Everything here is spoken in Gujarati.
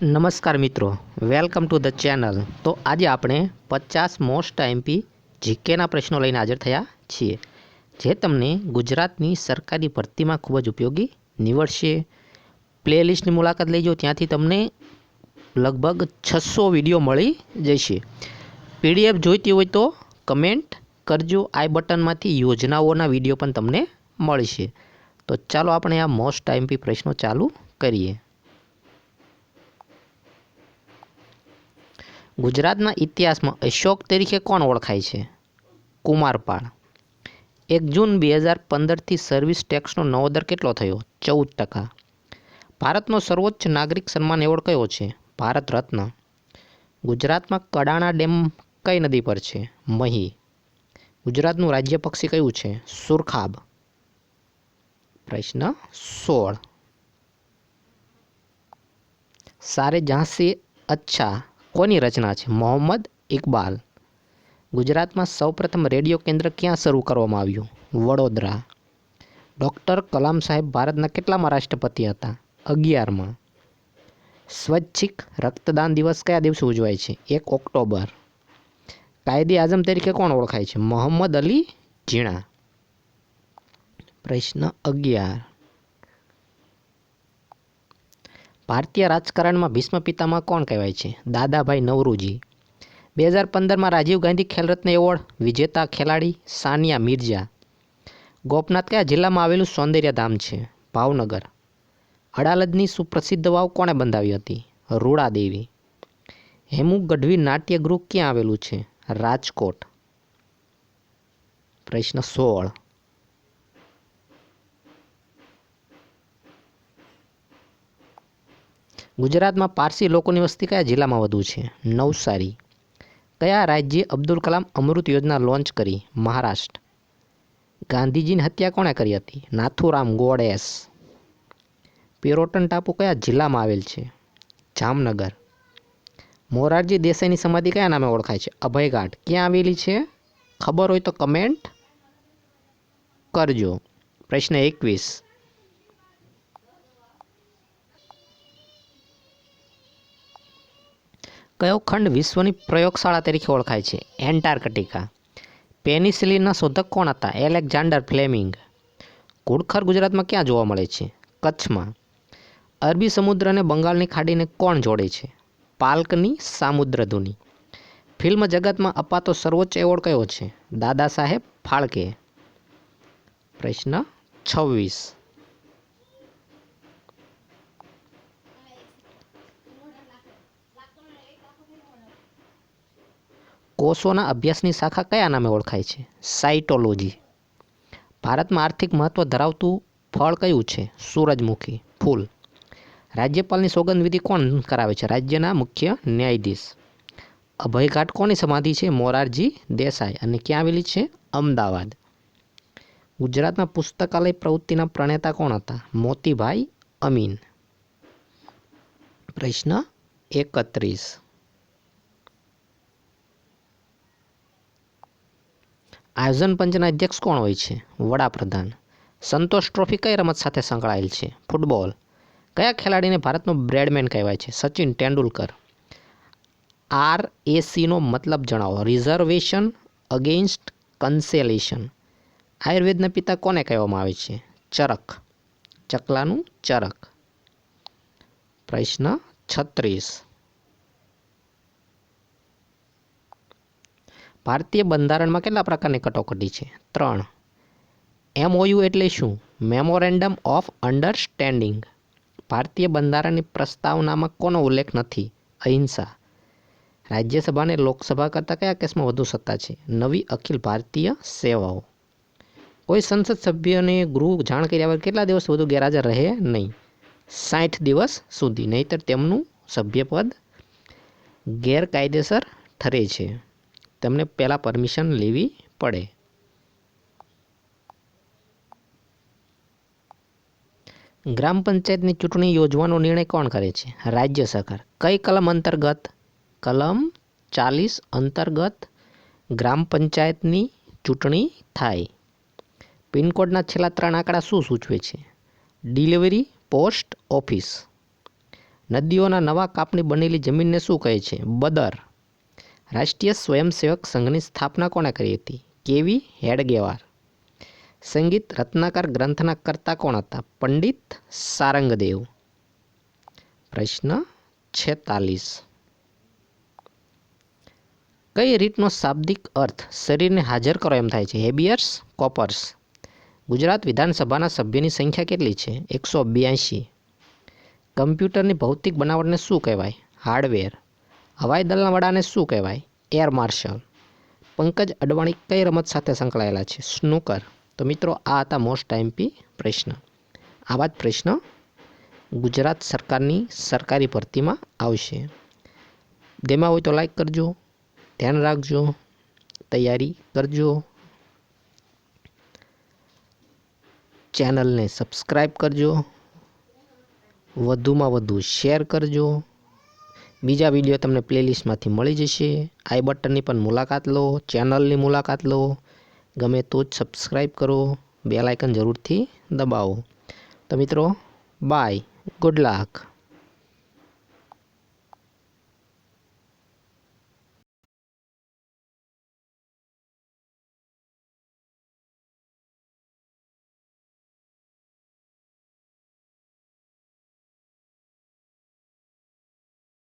નમસ્કાર મિત્રો, વેલકમ ટુ ધ ચેનલ. તો આજે આપણે પચાસ મોસ્ટ આઈએમપી જીકેના પ્રશ્નો લઈને હાજર થયા છીએ, જે તમને ગુજરાતની સરકારી ભરતીમાં ખૂબ જ ઉપયોગી નીવડશે. પ્લેલિસ્ટની મુલાકાત લેજો, ત્યાંથી તમને લગભગ છસો વીડિયો મળી જશે. પીડીએફ જોઈતી હોય તો કમેન્ટ કરજો, આઈ બટનમાંથી યોજનાઓના વીડિયો પણ તમને મળશે. તો ચાલો આપણે આ મોસ્ટ આઈએમપી પ્રશ્નો ચાલુ કરીએ. ગુજરાતના ઇતિહાસમાં અશોક તરીકે કોણ ઓળખાય છે? કુમારપાળ. એક જૂન બે હજાર પંદરથી સર્વિસ ટેક્સનો નવો દર કેટલો થયો? ચૌદ ટકા. ભારતનો સર્વોચ્ચ નાગરિક સન્માન એવોર્ડ કયો છે? ભારત રત્ન. ગુજરાતમાં કડાણા ડેમ કઈ નદી પર છે? મહી. ગુજરાતનું રાજ્ય પક્ષી કયું છે? સુરખાબ. પ્રશ્ન સોળ. સારે જહાં અચ્છા. કોની રચના છે? મોહમ્મદ ઇકબાલ. ગુજરાતમાં સૌપ્રથમ રેડિયો કેન્દ્ર ક્યાં શરૂ કરવામાં આવ્યું? વડોદરા. ડૉક્ટર કલામ સાહેબ ભારતના કેટલામાં રાષ્ટ્રપતિ હતા? અગિયારમાં. સ્વૈચ્છિક રક્તદાન દિવસ કયા દિવસે ઉજવાય છે? એક ઓક્ટોબર. કાયદે આઝમ તરીકે કોણ ઓળખાય છે? મોહમ્મદ અલી ઝીણા પ્રશ્ન અગિયાર. ભારતીય રાજકારણમાં ભીષ્મ પિતામાં કોણ કહેવાય છે? દાદાભાઈ નવરુજી. બે હજાર પંદરમાં રાજીવ ગાંધી ખેલરત્ન એવોર્ડ, વિજેતા ખેલાડી સાનિયા મિર્ઝા ગોપનાથ કયા જિલ્લામાં આવેલું સૌંદર્યધામ છે? ભાવનગર. અડાલજની સુપ્રસિદ્ધ વાવ કોણે બંધાવી હતી? રૂડા દેવી હેમુ ગઢવી નાટ્યગૃહ ક્યાં આવેલું છે? રાજકોટ. પ્રશ્ન સોળ. ગુજરાતમાં પારસી લોકોની વસ્તી કયા જિલ્લામાં વધુ છે? નવસારી. કયા રાજ્યે અબ્દુલ કલામ અમૃત યોજના લોન્ચ કરી? મહારાષ્ટ્ર. ગાંધીજીની હત્યા કોણે કરી હતી? નાથુરામ ગોડેસ. પિરોટન ટાપુ કયા જિલ્લામાં આવેલ છે? જામનગર. મોરારજી દેસાઈની સમાધિ કયા નામે ઓળખાય છે? અભયઘાટ. ક્યાં આવેલી છે? ખબર હોય તો કમેન્ટ કરજો. પ્રશ્ન એકવીસ. કયો ખંડ વિશ્વની પ્રયોગશાળા તરીકે ઓળખાય છે? એન્ટાર્કટિકા. પેનિસિલિનના શોધક કોણ હતા? Alexander Fleming. ઘુડખર ગુજરાતમાં ક્યાં જોવા મળે છે? કચ્છમાં. અરબી સમુદ્ર અને બંગાળની ખાડીને કોણ જોડે છે? પાલ્કની સામુદ્રધુની. ફિલ્મ જગતમાં અપાતો સર્વોચ્ચ એવોર્ડ કયો છે? દાદા સાહેબ ફાળકે. પ્રશ્ન છવ્વીસ. કોષોના અભ્યાસની શાખા કયા નામે ઓળખાય છે? સાયટોલોજી. ભારતમાં આર્થિક મહત્ત્વ ધરાવતું ફળ કયું છે? સૂરજમુખી. ફૂલ. રાજ્યપાલની સોગંદવિધિ કોણ કરાવે છે? રાજ્યના મુખ્ય ન્યાયાધીશ. અભયઘાટ કોની સમાધિ છે? મોરારજી દેસાઈ. અને ક્યાં આવેલી છે? અમદાવાદ. ગુજરાતમાં પુસ્તકાલય પ્રવૃત્તિના પ્રણેતા કોણ હતા? મોતીભાઈ અમીન. પ્રશ્ન એકત્રીસ. આયોજન પંચના અધ્યક્ષ કોણ હોય છે? વડાપ્રધાન. સંતોષ ટ્રોફી કઈ રમત સાથે સંકળાયેલ છે? ફૂટબોલ. કયા ખેલાડીને ભારતનો બ્રેડમેન કહેવાય છે? સચિન તેંડુલકર. આર એસીનો મતલબ જણાવો. Reservation against cancellation. આયુર્વેદના પિતા કોને કહેવામાં આવે છે? ચરક. ચકલાનું ચરક. પ્રશ્ન છત્રીસ. ભારતીય બંધારણમાં કેટલા પ્રકારની કટોકટી છે? ત્રણ. એમઓયુ એટલે શું? મેમોરેન્ડમ ઓફ અન્ડરસ્ટેન્ડિંગ ભારતીય બંધારણની પ્રસ્તાવનામાં કોનો ઉલ્લેખ નથી? અહિંસા. રાજ્યસભા અને લોકસભા કરતાં કયા કેસમાં વધુ સત્તા છે? નવી અખિલ ભારતીય સેવાઓ. કોઈ સંસદ સભ્યને ગૃહ જાણ કર્યા વગર કેટલા દિવસ વધુ ગેરહાજર રહે નહીં? સાઠ દિવસ સુધી. નહીંતર તેમનું સભ્યપદ ગેરકાયદેસર ઠરે છે. તેમને પહેલાં પરમિશન લેવી પડે. ગ્રામ પંચાયતની ચૂંટણી યોજવાનો નિર્ણય કોણ કરે છે? રાજ્ય સરકાર. કઈ કલમ અંતર્ગત? કલમ ચાલીસ અંતર્ગત ગ્રામ પંચાયતની ચૂંટણી થાય. પિનકોડના છેલ્લા ત્રણ આંકડા શું સૂચવે છે? Delivery post office. નદીઓના નવા કાપની બનેલી જમીનને શું કહે છે? બદર. રાષ્ટ્રીય સ્વયંસેવક સંઘની સ્થાપના કોણે કરી હતી? કેવી હેડગેવાર. સંગીત રત્નાકર ગ્રંથના કર્તા કોણ હતા? પંડિત સારંગદેવ. પ્રશ્ન છેતાલીસ. કઈ રીતનો શાબ્દિક અર્થ શરીરને હાજર કરો એમ થાય છે? હેબિયર્સ, કોપર્સ. ગુજરાત વિધાનસભાના સભ્યની સંખ્યા કેટલી છે? એકસો બ્યાસી કમ્પ્યુટરની ભૌતિક બનાવટને શું કહેવાય? હાર્ડવેર. હવાઈ દળના વડાને શું કહેવાય? એર માર્શલ પંકજ અડવાણી કઈ રમત સાથે સંકળાયેલા છે? સ્નૂકર તો મિત્રો, આ હતા મોસ્ટ ટાઈમપી પ્રશ્ન. આવા જ પ્રશ્ન ગુજરાત સરકારની સરકારી ભરતીમાં આવશે. જેમાં હોય તો લાઈક કરજો, ધ્યાન રાખજો, તૈયારી કરજો. ચેનલને સબસ્ક્રાઈબ કરજો. વધુમાં વધુ શેર કરજો. બીજા વીડિયો તમને પ્લેલિસ્ટમાંથી મળી જશે. આઈ બટનની પણ મુલાકાત લો ચેનલની મુલાકાત લો. ગમે તો જ સબસ્ક્રાઈબ કરો બેલાઇકન જરૂરથી દબાવો. તો મિત્રો બાય ગુડ લક